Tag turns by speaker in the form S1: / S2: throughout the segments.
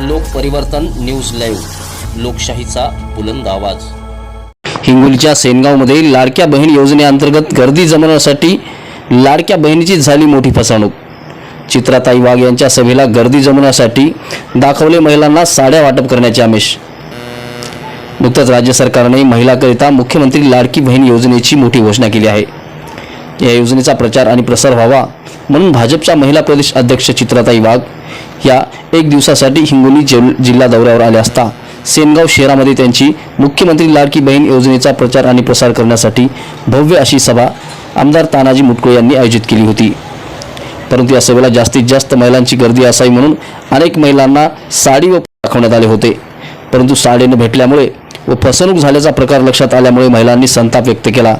S1: लोकपरिवर्तन news live लोकशाहीचा बुलंद आवाज. हिंगोलीच्या सेनगावमध्ये लाडक्या बहीण योजनेअंतर्गत गर्दी जमवण्यासाठी लाडक्या बहिणीची झाली मोठी फसवणूक. चित्राताई वाघ यांच्या सभेला गर्दी जमवण्यासाठी दाखवले महिलांना साड्या वाटप करण्याचे आमिष. नुकतंच राज्य सरकारने महिलाकरिता मुख्यमंत्री लाडकी बहीण योजनेची मोठी घोषणा केली आहे. या योजनेचा प्रचार आणि प्रसार व्हावा म्हणून भाजपच्या महिला प्रदेश अध्यक्ष चित्राताई वाघ या एक दिवसासाठी हिंगोली जिल्हा दौऱ्यावर आल्या असता सेनगाव शहरामध्ये त्यांची मुख्यमंत्री लाडकी बहीण योजनेचा प्रचार आणि प्रसार करण्यासाठी भव्य अशी सभा आमदार तानाजी मुटकुळे यांनी आयोजित केली होती. परंतु या सभेला जास्तीत जास्त महिलांची गर्दी असावी म्हणून अनेक महिलांना साडी व दाखवण्यात आले होते. परंतु साडी न भेटल्यामुळे व फसवणूक झाल्याचा प्रकार लक्षात आल्यामुळे महिलांनी संताप व्यक्त केला.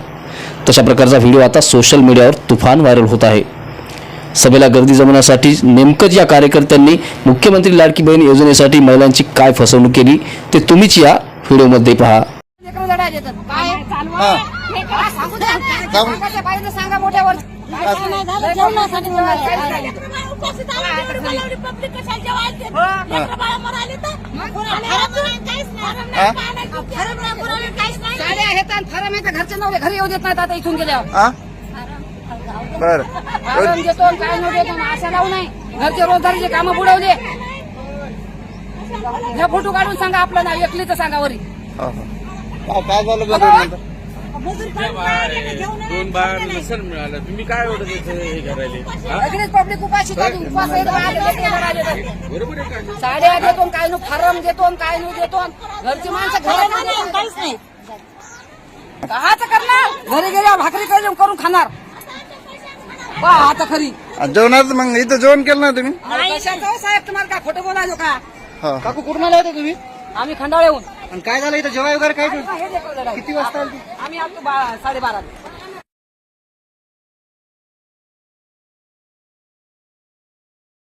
S1: तशा प्रकारचा व्हिडिओ आता सोशल मीडियावर तुफान व्हायरल होत आहे. सभेला गर्दी जमवण्यासाठी नेमकंच या कार्यकर्त्यांनी मुख्यमंत्री लाडकी बहीण योजनेसाठी महिलांची काय फसवणूक केली ते तुम्हीच या व्हिडिओमध्ये पहा.
S2: घरचे नवले घरी येऊ देत नाहीत आता इथून गेल्यावर
S3: बर.
S2: फरम देतो आणि काय न देतो असं लावू नाही घरचे रोजगारीचे कामं बुडवले. हे फोटो काढून सांगा आपलं नाव एकलीच सांगा वरी.
S3: काय काय झालं बरं नंतर?
S4: दोन बार नसेल मिळालं. तुम्ही काय एवढं त्याचं हे करायले? हा?
S2: सगळेच पब्लिक उपाशी आहे तर.
S4: बरोबर आहे का?
S2: साड्या देतो आणि काय नु फरम देतो आणि काय नु देतो आणि घरची माणसं घरात नाही देत, काहीच नाही. काहाच करणार? घरी गेल्या भाकरी करून करून खाणार. आता खरी.
S3: जेवणात मग इथं जेवण केलं ना तुम्ही?
S2: अरे कशाचं हो साहेब तुम्हाला का खोटं बोलायलो का?
S3: हा.
S5: काकू कुठून आले होते तुम्ही?
S2: आम्ही खंडाळ्याहून
S5: आणि काय झालं इथं? जेवाय वगैरे काय
S2: हे लढायला.
S5: किती वाजता आले?
S2: आम्ही आलो बा- साडेबारा